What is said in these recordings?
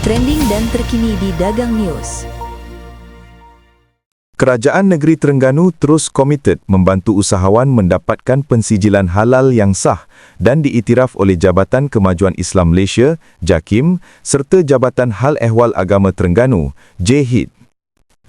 trending dan terkini di Dagang News. Kerajaan Negeri Terengganu terus komited membantu usahawan mendapatkan pensijilan halal yang sah dan diiktiraf oleh Jabatan Kemajuan Islam Malaysia, JAKIM, serta Jabatan Hal Ehwal Agama Terengganu, JHID.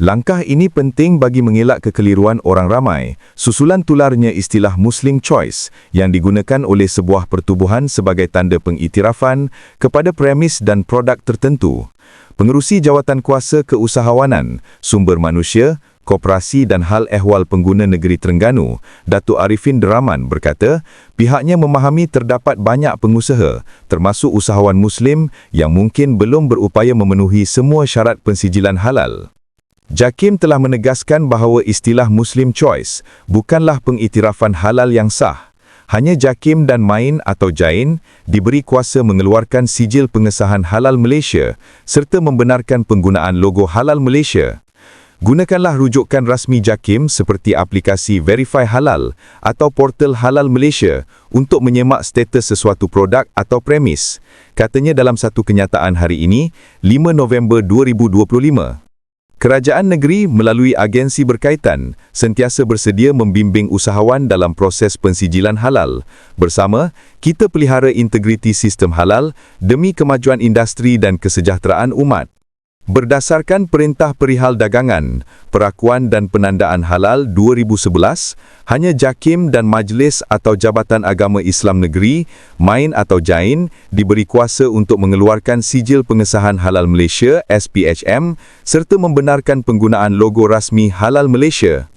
Langkah ini penting bagi mengelak kekeliruan orang ramai, susulan tularnya istilah Muslim Choice yang digunakan oleh sebuah pertubuhan sebagai tanda pengiktirafan kepada premis dan produk tertentu. Pengerusi Jawatan Kuasa Keusahawanan, Sumber Manusia, Koperasi dan Hal Ehwal Pengguna Negeri Terengganu, Datuk Arifin Deraman berkata, pihaknya memahami terdapat banyak pengusaha, termasuk usahawan Muslim yang mungkin belum berupaya memenuhi semua syarat pensijilan halal. Jakim telah menegaskan bahawa istilah Muslim Choice bukanlah pengiktirafan halal yang sah. Hanya Jakim dan Main atau Jain diberi kuasa mengeluarkan sijil pengesahan halal Malaysia serta membenarkan penggunaan logo halal Malaysia. Gunakanlah rujukan rasmi JAKIM seperti aplikasi Verify Halal atau portal Halal Malaysia untuk menyemak status sesuatu produk atau premis, katanya dalam satu kenyataan hari ini, 5 November 2025. Kerajaan negeri melalui agensi berkaitan sentiasa bersedia membimbing usahawan dalam proses pensijilan halal. Bersama, kita pelihara integriti sistem halal demi kemajuan industri dan kesejahteraan umat. Berdasarkan Perintah Perihal Dagangan, Perakuan dan Penandaan Halal 2011, hanya JAKIM dan Majlis atau Jabatan Agama Islam Negeri, MAIN atau JAIN, diberi kuasa untuk mengeluarkan sijil pengesahan Halal Malaysia SPHM serta membenarkan penggunaan logo rasmi Halal Malaysia.